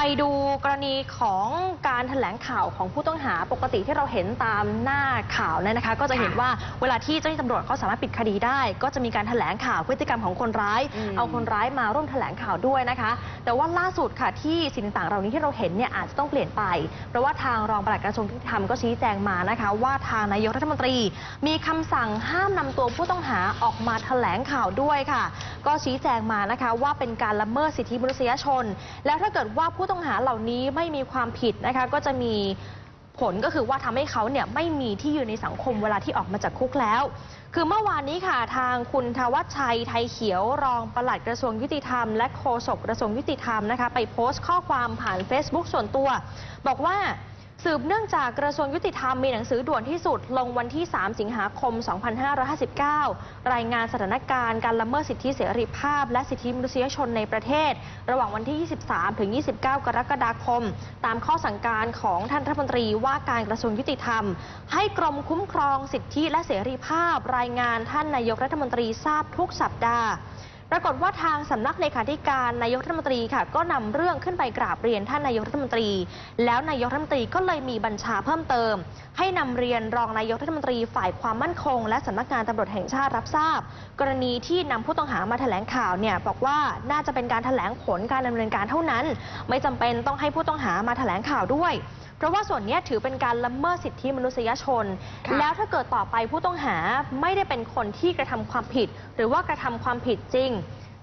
ไปดูกรณีของการแถลงข่าวของผู้ต้องหาปกติที่เราเห็นตามหน้าข่าวเนี่ยนะคะ ก็จะเห็นว่าเวลาที่เจ้าหน้าที่ตำรวจเขาสามารถปิดคดีได้ ก็จะมีการแถลงข่าวพฤติกรรมของคนร้ายอืมเอาคนร้ายมาร่วมแถลงข่าวด้วยนะคะ แต่ว่าล่าสุดค่ะที่สิ่งต่างๆเหล่านี้ที่เราเห็นเนี่ยอาจจะต้องเปลี่ยนไป เพราะว่าทางรองปลัดกระทรวงยุติธรรมก็ชี้แจงมานะคะ ว่าทางนายกรัฐมนตรี มีคำสั่งห้ามนำตัวผู้ต้องหาออกมาแถลงข่าวด้วยค่ะ ก็ชี้แจงมานะคะว่าเป็นการละเมิดสิทธิมนุษยชน แล้วถ้าเกิดว่าผู้ต้องหาเหล่านี้ไม่มีความผิดนะคะ ก็จะมีผลก็คือว่าทำให้เขาเนี่ยไม่มีที่อยู่ในสังคมเวลาที่ออกมาจากคุกแล้ว คือเมื่อวานนี้ค่ะทางคุณทวัชชัยไทยเขียวรองปลัดกระทรวงยุติธรรม และโฆษกกระทรวงยุติธรรมนะคะ ไปโพสต์ข้อความผ่าน Facebook ส่วนตัว บอกว่า สืบเนื่องจากกระทรวงยุติธรรมมีหนังสือด่วนที่สุด ลงวันที่ 3 สิงหาคม 2559 รายงานสถานการณ์การละเมิดสิทธิเสรีภาพ และสิทธิมนุษยชนในประเทศ ระหว่างวันที่ 23 ถึง 29 กรกฎาคม ตามข้อสั่งการของท่านรัฐมนตรีว่าการกระทรวงยุติธรรม ให้กรมคุ้มครองสิทธิและเสรีภาพ รายงานท่านนายกรัฐมนตรีทราบทุกสัปดาห์ ปรากฏว่าทางสำนักเลขาธิการนายกรัฐมนตรีค่ะ ก็นำเรื่องขึ้นไปกราบเรียนท่านนายกรัฐมนตรี แล้วนายกรัฐมนตรีก็เลยมีบัญชาเพิ่มเติม ให้นำเรียนรองนายกรัฐมนตรีฝ่ายความมั่นคง และสำนักงานตำรวจแห่งชาติรับทราบ กรณีที่นำผู้ต้องหามาแถลงข่าวเนี่ยบอกว่าน่าจะเป็นการแถลงผลการดำเนินการเท่านั้น ไม่จำเป็นต้องให้ผู้ต้องหามาแถลงข่าวด้วย เพราะว่าส่วนเนี้ยถือเป็นการละเมิดสิทธิมนุษยชนค่ะแล้วถ้าเกิดต่อไปผู้ต้องหาไม่ได้เป็นคนที่กระทำความผิด หรือว่ากระทำความผิดจริง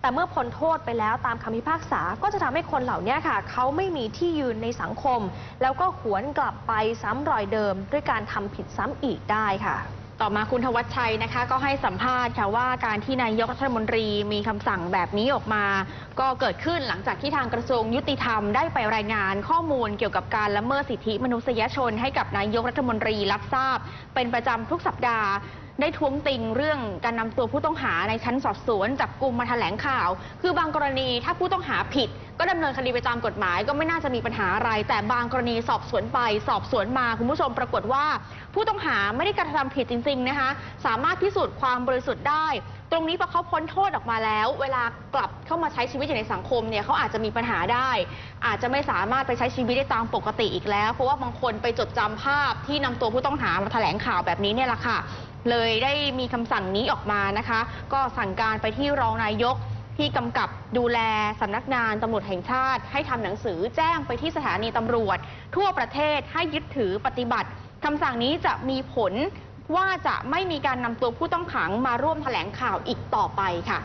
แต่เมื่อพ้นโทษไปแล้วตามคำพิพากษาก็จะทำให้คนเหล่านี้ค่ะ เขาไม่มีที่ยืนในสังคม แล้วก็หวนกลับไปซ้ำรอยเดิม ด้วยการทำผิดซ้ำอีกได้ค่ะ ต่อมาคุณธวัชชัยนะคะ ก็ให้สัมภาษณ์ค่ะว่าการที่นายกรัฐมนตรีมีคำสั่งแบบนี้ออกมา ก็เกิดขึ้นหลังจากที่ทางกระทรวงยุติธรรมได้ไปรายงานข้อมูลเกี่ยวกับการละเมิดสิทธิมนุษยชน ให้กับนายกรัฐมนตรีรับทราบ เป็นประจำทุกสัปดาห์ได้ท้วงติงเรื่องการนำตัวผู้ต้องหาในชั้นสอบสวนจับกลุ่มมาแถลงข่าว คือบางกรณีถ้าผู้ต้องหาผิด ก็ดำเนินคดีไปตามกฎหมายก็ไม่น่าจะมีปัญหาอะไร แต่บางกรณีสอบสวนไป สอบสวนมาคุณผู้ชมปรากฏว่า ผู้ต้องหาไม่ได้กระทำผิดจริง ๆ นะคะ สามารถพิสูจน์ความบริสุทธิ์ได้ ตรงนี้พอเขาพ้นโทษออกมาแล้ว เวลากลับเข้ามาใช้ชีวิตอยู่ในสังคมเนี่ยเขาอาจจะมีปัญหาได้ อาจจะไม่สามารถไปใช้ชีวิตได้ตามปกติอีกแล้ว เพราะว่าบางคนไปจดจำภาพที่นำตัวผู้ต้องหามาแถลงข่าวแบบนี้เนี่ยแหละค่ะ เลยได้มีคำสั่งนี้ออกมานะคะ ก็สั่งการไปที่รองนายก ที่กำกับดูแลสำนักงานตำรวจแห่งชาติ ให้ทำหนังสือแจ้งไปที่สถานีตำรวจ ทั่วประเทศให้ยึดถือปฏิบัติคำสั่งนี้จะมีผลว่าจะไม่มีการนำตัวผู้ต้องขังมาร่วมแถลงข่าวอีกต่อไปค่ะ